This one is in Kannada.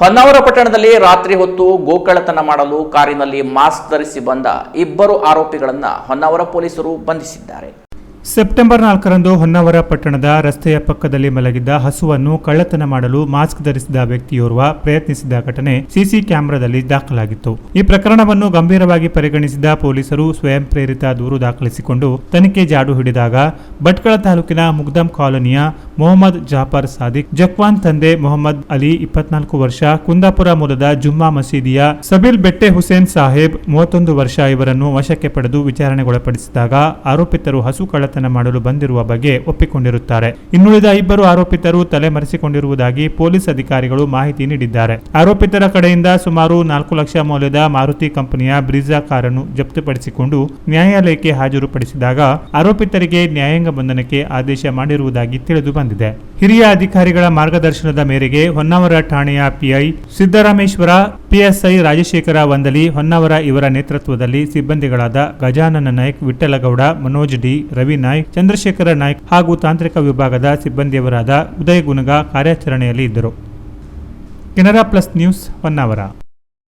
ಹೊನ್ನಾವರ ಪಟ್ಟಣದಲ್ಲಿ ರಾತ್ರಿ ಹೊತ್ತು ಗೋಕಳತನ ಮಾಡಲು ಕಾರಿನಲ್ಲಿ ಮಾಸ್ಕ್ ಧರಿಸಿ ಬಂದ ಇಬ್ಬರು ಆರೋಪಿಗಳನ್ನು ಹೊನ್ನಾವರ ಪೊಲೀಸರು ಬಂಧಿಸಿದ್ದಾರೆ. ಸೆಪ್ಟೆಂಬರ್ ನಾಲ್ಕರಂದು ಹೊನ್ನಾವರ ಪಟ್ಟಣದ ರಸ್ತೆಯ ಪಕ್ಕದಲ್ಲಿ ಮಲಗಿದ್ದ ಹಸುವನ್ನು ಕಳ್ಳತನ ಮಾಡಲು ಮಾಸ್ಕ್ ಧರಿಸಿದ ವ್ಯಕ್ತಿಯೋರ್ವ ಪ್ರಯತ್ನಿಸಿದ ಘಟನೆ ಸಿಸಿ ಕ್ಯಾಮೆರಾದಲ್ಲಿ ದಾಖಲಾಗಿತ್ತು. ಈ ಪ್ರಕರಣವನ್ನು ಗಂಭೀರವಾಗಿ ಪರಿಗಣಿಸಿದ ಪೊಲೀಸರು ಸ್ವಯಂ ಪ್ರೇರಿತ ದೂರು ದಾಖಲಿಸಿಕೊಂಡು ತನಿಖೆ ಜಾಡು ಹಿಡಿದಾಗ ಭಟ್ಕಳ ತಾಲೂಕಿನ ಮುಗ್ದಂ ಕಾಲೋನಿಯ ಮೊಹಮ್ಮದ್ ಜಾಫರ್ ಸಾದಿಕ್, ಜಕ್ವಾನ್ ತಂದೆ ಮೊಹಮ್ಮದ್ ಅಲಿ ಇಪ್ಪತ್ನಾಲ್ಕು ವರ್ಷ, ಕುಂದಾಪುರ ಮೂಲದ ಜುಮ್ಮಾ ಮಸೀದಿಯ ಸಬಿಲ್ ಬೆಟ್ಟೆ ಹುಸೇನ್ ಸಾಹೇಬ್ ಮೂವತ್ತೊಂದು ವರ್ಷ ಇವರನ್ನು ವಶಕ್ಕೆ ಪಡೆದು ವಿಚಾರಣೆಗೊಳಪಡಿಸಿದಾಗ ಆರೋಪಿತರು ಹಸು ಕಳ್ಳತನ ಮಾಡಲು ಬಂದಿರುವ ಬಗ್ಗೆ ಒಪ್ಪಿಕೊಂಡಿರುತ್ತಾರೆ. ಇನ್ನುಳಿದ ಇಬ್ಬರು ಆರೋಪಿತರು ತಲೆಮರೆಸಿಕೊಂಡಿರುವುದಾಗಿ ಪೊಲೀಸ್ ಅಧಿಕಾರಿಗಳು ಮಾಹಿತಿ ನೀಡಿದ್ದಾರೆ. ಆರೋಪಿತರ ಕಡೆಯಿಂದ ಸುಮಾರು ನಾಲ್ಕು ಲಕ್ಷ ಮೌಲ್ಯದ ಮಾರುತಿ ಕಂಪನಿಯ ಬ್ರಿಜಾ ಕಾರನ್ನು ಜಪ್ತಿಪಡಿಸಿಕೊಂಡು ನ್ಯಾಯಾಲಯಕ್ಕೆ ಹಾಜರುಪಡಿಸಿದಾಗ ಆರೋಪಿತರಿಗೆ ನ್ಯಾಯಾಂಗ ಬಂಧನಕ್ಕೆ ಆದೇಶ ಮಾಡಿರುವುದಾಗಿ ತಿಳಿದು ಬಂದಿದೆ. ಹಿರಿಯ ಅಧಿಕಾರಿಗಳ ಮಾರ್ಗದರ್ಶನದ ಮೇರೆಗೆ ಹೊನ್ನಾವರ ಠಾಣೆಯ ಪಿಐ ಸಿದ್ದರಾಮೇಶ್ವರ, ಪಿಎಸ್ಐ ರಾಜಶೇಖರ ವಂದಲಿ ಹೊನ್ನಾವರ ಇವರ ನೇತೃತ್ವದಲ್ಲಿ ಸಿಬ್ಬಂದಿಗಳಾದ ಗಜಾನನ ನಾಯ್ಕ್ ವಿಠಲಗೌಡ ಮನೋಜ್ ಡಿ, ರವಿ ನಾಯ್ಕ್, ಚಂದ್ರಶೇಖರ ನಾಯ್ಕ್ ಹಾಗೂ ತಾಂತ್ರಿಕ ವಿಭಾಗದ ಸಿಬ್ಬಂದಿಯವರಾದ ಉದಯ್ ಗುನಗ ಕಾರ್ಯಾಚರಣೆಯಲ್ಲಿ ಇದ್ದರು. Canara plus news, Honnavar.